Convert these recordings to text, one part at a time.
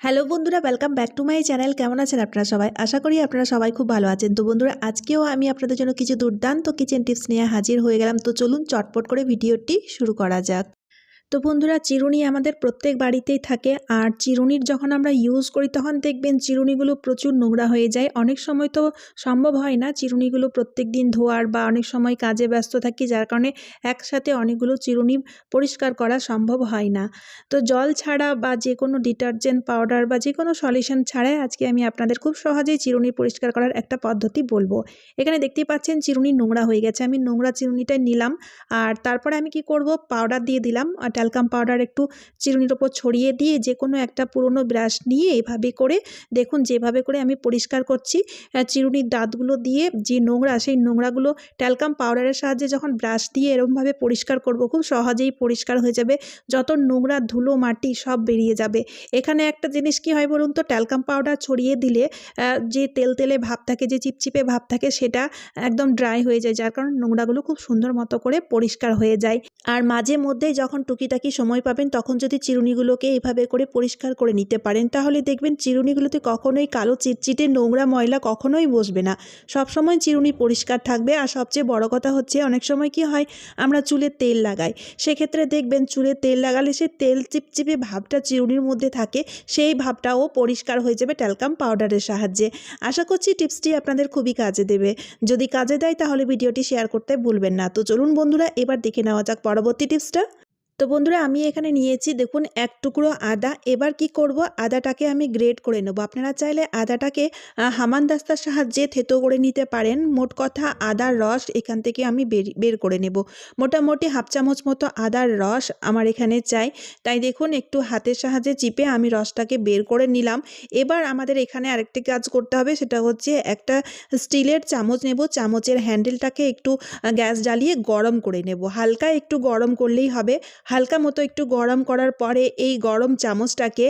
Hello বন্ধুরা welcome back to my channel কেমন আছেন আপনারা সবাই? আশা করি আপনারা সবাই খুব ভালো আছেন। তো বন্ধুরা, আজকেও আমি আপনাদের জন্য কিছু দুর্দান্ত কিচেন টিপস নিয়ে হাজির হয়ে গেলাম। তো চলুন চটপট করে ভিডিওটি শুরু করা যাক। তো বন্ধুরা চিরুনি আমাদের প্রত্যেক বাড়িতেই থাকে আর চিরুনির যখন আমরা ইউজ করি তখন দেখবেন চিরুনিগুলো প্রচুর নোংরা হয়ে যায়। অনেক সময় তো সম্ভব হয় না চিরুনিগুলো প্রত্যেক দিন ধোয়ার বা অনেক সময় কাজে ব্যস্ত থাকি যার কারণে একসাথে অনেকগুলো চিরুনি পরিষ্কার করা সম্ভব হয় না। তো জল ছাড়া বা যে কোনো ডিটারজেন্ট পাউডার বা যে কোনো সলিউশন ছাড়াই আজকে আমি আপনাদের খুব সহজেই চিরুনি পরিষ্কার করার একটা পদ্ধতি বলব। এখানে দেখতেই পাচ্ছেন চিরুনি নোংরা হয়ে গেছে। আমি নোংরা চিরুনিটা নিলাম আর তারপরে আমি কি করব? পাউডার দিয়ে দিলাম। ট্যালকাম পাউডার একটু চিরুনির ওপর ছড়িয়ে দিয়ে যে কোনো একটা পুরনো ব্রাশ নিয়ে এভাবে করে দেখুন, যেভাবে করে আমি পরিষ্কার করছি চিরুনির দাঁতগুলো দিয়ে যে নোংরা, সেই নোংরাগুলো ট্যালকাম পাউডারের সাহায্যে যখন ব্রাশ দিয়ে এরমভাবে পরিষ্কার করব, খুব সহজেই পরিষ্কার হয়ে যাবে। যত নোংরা ধুলো, মাটি সব বেরিয়ে যাবে। এখানে একটা জিনিস কি হয় বলুন তো ট্যালকাম পাউডার ছড়িয়ে দিলে যে তেল তেলে ভাব থাকে, যে চিপচিপে ভাব থাকে, সেটা একদম ড্রাই হয়ে যায়, যার কারণে নোংরাগুলো খুব সুন্দর মতো করে পরিষ্কার হয়ে যায়। আর মাঝে মধ্যেই যখন টুকিটাকি সময় পাবেন, তখন যদি চিরুনিগুলোকে এভাবে করে পরিষ্কার করে নিতে পারেন, তাহলে দেখবেন চিরুনিগুলোতে কখনোই কালো চিটচিটে নোংরা ময়লা কখনোই বসবে না। সবসময় চিরুনি পরিষ্কার থাকবে, আর সবচেয়ে বড় কথা হচ্ছে অনেক সময় কি হয়, আমরা চুলে তেল লাগাই। সেক্ষেত্রে দেখবেন চুলে তেল লাগালে সে তেল চিপচিপে ভাবটা চিরুনির মধ্যে থাকে, সেই ভাবটাও পরিষ্কার হয়ে যাবে ট্যালকাম পাউডারের সাহায্যে। আশা করছি টিপসটি আপনাদের খুবই কাজে দেবে। যদি কাজে দেয় তাহলে ভিডিওটি শেয়ার করতে ভুলবেন না। তো চলুন বন্ধুরা, এবার দেখে নেওয়া যাক পরবর্তী টিপসটা। তো বন্ধুরা, আমি এখানে নিয়েছি দেখুন এক টুকরো আদা। এবার কি করব? আদাটাকে আমি গ্রেড করে নেব। আপনারা চাইলে আদাটাকে হামানদাস্তার সাহায্যে থেতো করে নিতে পারেন। মোট কথা আদার রস এখান থেকে আমি বের বের করে নেব। মোটামুটি হাফ চামচ মতো আদার রস আমার এখানে চাই। তাই দেখুন, একটু হাতের সাহায্যে চিপে আমি রসটাকে বের করে নিলাম। এবার আমাদের এখানে আরেকটি কাজ করতে হবে, সেটা হচ্ছে একটা স্টিলের চামচ নেব। চামচের হ্যান্ডেলটাকে একটু গ্যাস জ্বালিয়ে গরম করে নেব। হালকা একটু গরম করলেই হবে। হালকা মতো একটু গরম করার পরে এই গরম চামচটাকে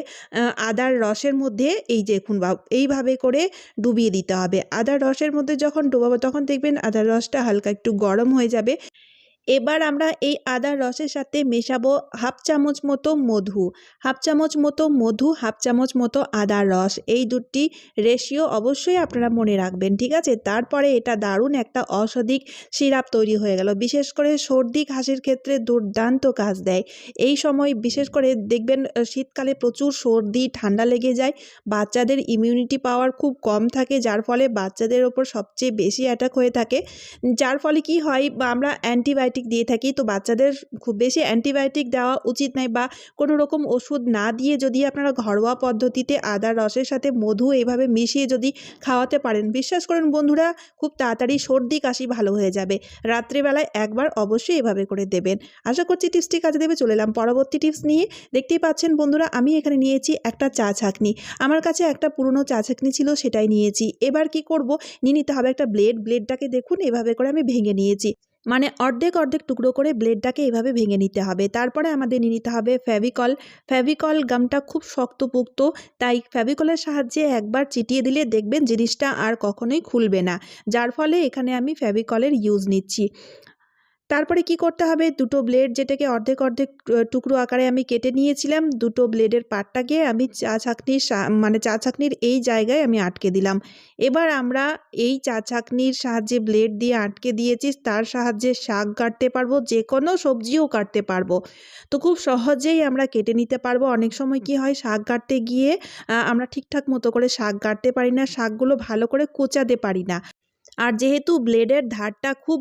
আদার রসের মধ্যে এই দেখুন ভাব এইভাবে করে ডুবিয়ে দিতে হবে। আদার রসের মধ্যে যখন ডুবাবো তখন দেখবেন আদার রসটা হালকা একটু গরম হয়ে যাবে। এবার আমরা এই আদার রসের সাথে মেশাবো হাফ চামচ মতো মধু, হাফ চামচ মতো মধু, হাফ চামচ মতো আদার রস। এই দুটি রেশিও অবশ্যই আপনারা মনে রাখবেন, ঠিক আছে? তারপরে এটা দারুণ একটা অসধিক সিরাপ তৈরি হয়ে গেল। বিশেষ করে সর্দি, কাশির ক্ষেত্রে দুর্দান্ত কাজ দেয়। এই সময় বিশেষ করে দেখবেন শীতকালে প্রচুর সর্দি, ঠান্ডা লেগে যায়। বাচ্চাদের ইমিউনিটি পাওয়ার খুব কম থাকে, যার ফলে বাচ্চাদের ওপর সবচেয়ে বেশি অ্যাটাক হয়ে থাকে। যার ফলে কি হয় আমরা অ্যান্টিবায়োটিক দিয়ে থাকি। তো বাচ্চাদের খুব বেশি অ্যান্টিবায়োটিক দেওয়া উচিত নয় বা কোনো রকম ওষুধ না দিয়ে যদি আপনারা ঘরোয়া পদ্ধতিতে আদার রসের সাথে মধু এইভাবে মিশিয়ে যদি খাওয়াতে পারেন, বিশ্বাস করেন বন্ধুরা, খুব তাড়াতাড়ি সর্দি কাশি ভালো হয়ে যাবে। রাত্রিবেলায় একবার অবশ্যই এভাবে করে দেবেন। আশা করছি টিপসটি কাজে দেবে, চলে এলাম পরবর্তী টিপস নিয়ে। দেখতেই পাচ্ছেন বন্ধুরা, আমি এখানে নিয়েছি একটা চা ছাঁকনি। আমার কাছে একটা পুরনো চা ছাঁকনি ছিল, সেটাই নিয়েছি। এবার কি করব, নিয়ে নিতে হবে একটা ব্লেড, ব্লেডটাকে দেখুন, এভাবে করে আমি ভেঙে নিয়েছি। মানে অর্ধেক অর্ধেক টুকরো করে ব্লেডটাকে এভাবে ভেঙে নিতে হবে। তারপরে আমাদের নিয়ে নিতে হবে ফেভিকল ফেভিকল গামটা খুব শক্তপোক্ত, তাই ফেভিকলের সাহায্যে একবার চিটিয়ে দিলে দেখবেন জিনিসটা আর কখনোই খুলবে না। যার ফলে এখানে আমি ফেভিকলের ইউজ নিচ্ছি। তারপরে কি করতে হবে? দুটো ব্লেড যেটাকে অর্ধেক অর্ধেক টুকরো আকারে আমি কেটে নিয়েছিলাম। দুটো ব্লেডের পাটটাকে আমি চা ছাঁকনির মানে চা ছাঁকনির এই জায়গায় আমি আটকে দিলাম। এবার আমরা এই চা ছাঁকনির সাহায্যে ব্লেড দিয়ে আটকে দিয়েছি। তার সাহায্যে শাক কাটতে পারব যে কোনো সবজিও কাটতে পারব। তো খুব সহজেই আমরা কেটে নিতে পারব। অনেক সময় কি হয়, শাক কাটতে গিয়ে আমরা ঠিকঠাক মতো করে শাক কাটতে পারি না, শাকগুলো ভালো করে কোচাতে পারি না। আর যেহেতু ব্লেডের ধারটা খুব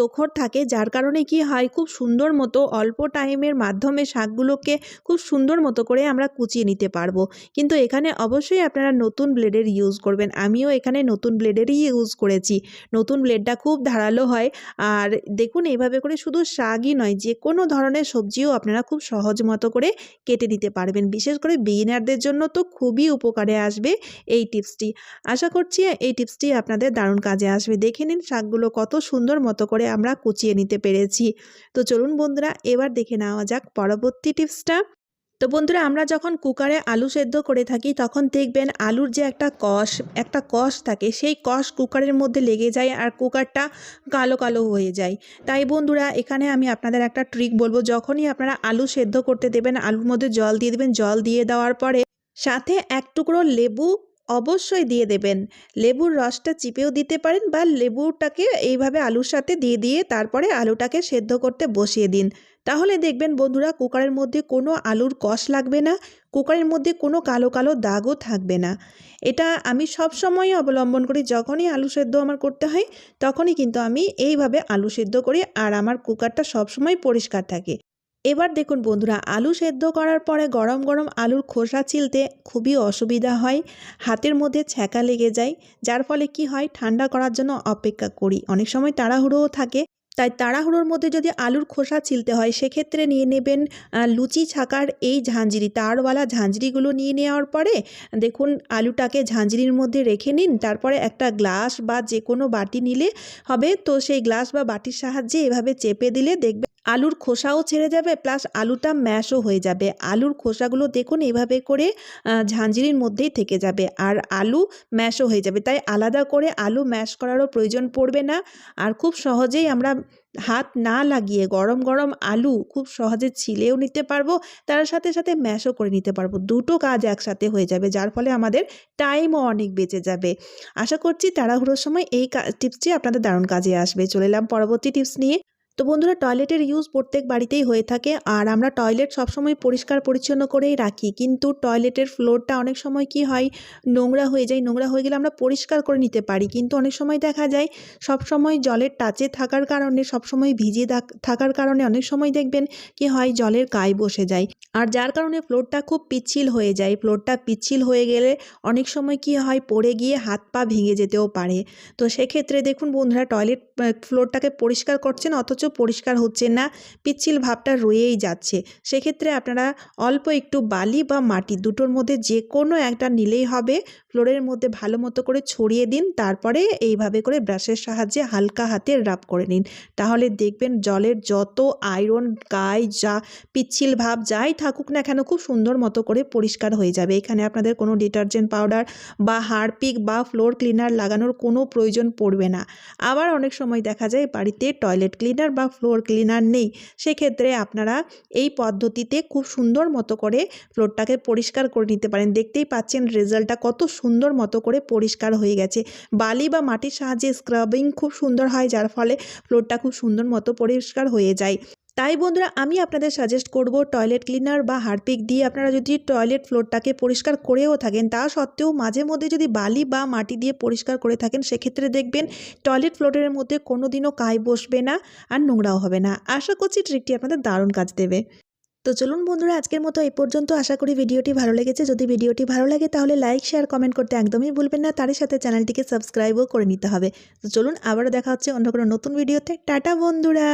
তোখর থাকে, যার কারণে কি হয়, খুব সুন্দর মতো অল্প টাইমের মাধ্যমে শাকগুলোকে খুব সুন্দর মতো করে আমরা কুচিয়ে নিতে পারব। কিন্তু এখানে অবশ্যই আপনারা নতুন ব্লেডের ইউজ করবেন। আমিও এখানে নতুন ব্লেডেরই ইউজ করেছি। নতুন ব্লেডটা খুব ধারালো হয়। আর দেখুন এইভাবে করে শুধু শাকই নয়, যে কোনো ধরনের সবজিও আপনারা খুব সহজ মতো করে কেটে নিতে পারবেন। বিশেষ করে বিগিনারদের জন্য তো খুবই উপকারে আসবে এই টিপসটি আশা করছি এই টিপসটি আপনাদের দারুণ কাজে আসবে। দেখে নিন শাকগুলো কত সুন্দর মতো করে আমরা কুচিয়ে নিতে পেরেছি। তো চলুন বন্ধুরা, এবার দেখে নেওয়া যাক পরবর্তী টিপসটা। তো বন্ধুরা, আমরা যখন কুকারে আলু সেদ্ধ করে থাকি, তখন দেখবেন আলুর যে একটা কষ একটা কষ থাকে, সেই কষ কুকারের মধ্যে লেগে যায় আর কুকারটা কালো কালো হয়ে যায়। তাই বন্ধুরা, এখানে আমি আপনাদের একটা ট্রিক বলব, যখনই আপনারা আলু সেদ্ধ করতে দেবেন, আলুর মধ্যে জল দিয়ে দেবেন, জল দিয়ে দেওয়ার পরে সাথে এক টুকরো লেবু অবশ্যই দিয়ে দেবেন। লেবুর রসটা চিপেও দিতে পারেন বা লেবুটাকে এইভাবে আলুর সাথে দিয়ে দিয়ে তারপরে আলুটাকে সেদ্ধ করতে বসিয়ে দিন। তাহলে দেখবেন বন্ধুরা কুকারের মধ্যে কোনো আলুর কষ লাগবে না, কুকারের মধ্যে কোনো কালো কালো দাগও থাকবে না। এটা আমি সব সময়ই অবলম্বন করি, যখনই আলু সেদ্ধ আমার করতে হয়, তখনই কিন্তু আমি এইভাবে আলু সেদ্ধ করি আর আমার কুকারটা সবসময় পরিষ্কার থাকে। এবার দেখুন বন্ধুরা, আলু সেদ্ধ করার পরে গরম গরম আলুর খোসা ছিলতে খুবই অসুবিধা হয়, হাতের মধ্যে ছ্যাঁকা লেগে যায়, যার ফলে কি হয়, ঠান্ডা করার জন্য অপেক্ষা করি। অনেক সময় তাড়াহুড়োও থাকে, তাই তাড়াহুড়োর মধ্যে যদি আলুর খোসা ছিলতে হয়, সেক্ষেত্রে নিয়ে নেবেন লুচি ছাকার এই ঝাঁঝরি। তারওয়ালা ঝাঁঝরিগুলো নিয়ে নেওয়ার পরে দেখুন আলুটাকে ঝাঁঝরির মধ্যে রেখে নিন, তারপরে একটা গ্লাস বা যে কোনো বাটি নিলে হবে। তো সেই গ্লাস বা বাটির সাহায্যে এভাবে চেপে দিলে দেখবে আলুর খোসাও ছেড়ে যাবে প্লাস আলুটা ম্যাশও হয়ে যাবে। আলুর খোসাগুলো দেখুন, এভাবে করে ঝাঁঝরির মধ্যেই থেকে যাবে আর আলু ম্যাশও হয়ে যাবে। তাই আলাদা করে আলু ম্যাশ করারও প্রয়োজন পড়বে না আর খুব সহজেই আমরা হাত না লাগিয়ে গরম গরম আলু খুব সহজে ছিলেও নিতে পারব, তার সাথে সাথে ম্যাশও করে নিতে পারব। দুটো কাজ একসাথে হয়ে যাবে, যার ফলে আমাদের টাইমও অনেক বেঁচে যাবে। আশা করছি তাড়াহুড়োর সময় এই টিপসটি আপনাদের দারুণ কাজে আসবে। চলে এলাম পরবর্তী টিপস নিয়ে। তো বন্ধুরা টয়লেটের ইউজ প্রত্যেক বাড়িতেই হয়ে থাকে, আর আমরা টয়লেট সবসময় পরিষ্কার পরিচ্ছন্ন করেই রাখি। কিন্তু টয়লেটের ফ্লোরটা অনেক সময় কি হয়, নোংরা হয়ে যায়, নোংরা হয়ে গেলে আমরা পরিষ্কার করে নিতে পারি। কিন্তু অনেক সময় দেখা যায় সব সময় জলের টাচে থাকার কারণে সব সময় ভিজে থাকার কারণে অনেক সময় দেখবেন কি হয়, জলের গায়ে বসে যায়। আর যার কারণে ফ্লোরটা খুব পিচ্ছিল হয়ে যায়। ফ্লোরটা পিচ্ছিল হয়ে গেলে অনেক সময় কি হয়, পড়ে গিয়ে হাত পা ভেঙে যেতেও পারে। তো সেক্ষেত্রে দেখুন বন্ধুরা, টয়লেট ফ্লোরটাকে পরিষ্কার করছেন, অথচ পরিষ্কার হচ্ছে না, পিচ্ছিল ভাবটা রয়েই যাচ্ছে। সেক্ষেত্রে আপনারা অল্প একটু বালি বা মাটি, দুটোর মধ্যে যে কোনো একটা নিলেই হবে। ফ্লোরের মধ্যে ভালো মতো করে ছড়িয়ে দিন, তারপরে এইভাবে করে ব্রাশের সাহায্যে হালকা হাতে রাব করে নিন। তাহলে দেখবেন জলের যত আয়রন, গায়ে যা পিচ্ছিল ভাব যাই থাকুক না কেন খুব সুন্দর মতো করে পরিষ্কার হয়ে যাবে। এখানে আপনাদের কোনো ডিটারজেন্ট পাউডার বা হারপিক বা ফ্লোর ক্লিনার লাগানোর কোনো প্রয়োজন পড়বে না। আবার অনেক সময় দেখা যায় বাড়িতে টয়লেট ক্লিনার বা ফ্লোর ক্লিনার নেই। সেক্ষেত্রে আপনারা এই পদ্ধতিতে খুব সুন্দর মতো করে ফ্লোরটাকে পরিষ্কার করে নিতে পারেন। দেখতেই পাচ্ছেন রেজাল্টটা কত সুন্দর মতো করে পরিষ্কার হয়ে গেছে। বালি বা মাটির সাহায্যে স্ক্রাবিং খুব সুন্দর হয়, যার ফলে ফ্লোরটা খুব সুন্দর মতো পরিষ্কার হয়ে যায়। তাই বন্ধুরা, আমি আপনাদের সাজেস্ট করব টয়লেট ক্লিনার বা হারপিক দিয়ে আপনারা যদি টয়লেট ফ্লোরটাকে পরিষ্কার করেও থাকেন, তা সত্ত্বেও মাঝে মধ্যে যদি বালি বা মাটি দিয়ে পরিষ্কার করে থাকেন, সেক্ষেত্রে দেখবেন টয়লেট ফ্লোরের মধ্যে কোনো দিনও কায় বসবে না আর নোংরাও হবে না। আশা করছি ট্রিকটি আপনাদের দারুণ কাজ দেবে। তো চলুন বন্ধুরা, আজকের মতো এই পর্যন্ত। আশা করি ভিডিওটি ভালো লেগেছে। যদি ভিডিওটি ভালো লাগে, তাহলে লাইক, শেয়ার, কমেন্ট করতে একদমই ভুলবেন না। তারই সাথে চ্যানেলটিকে সাবস্ক্রাইবও করে নিতে হবে। তো চলুন, আবারও দেখা হচ্ছে অন্য কোনো নতুন ভিডিওতে। টাটা বন্ধুরা!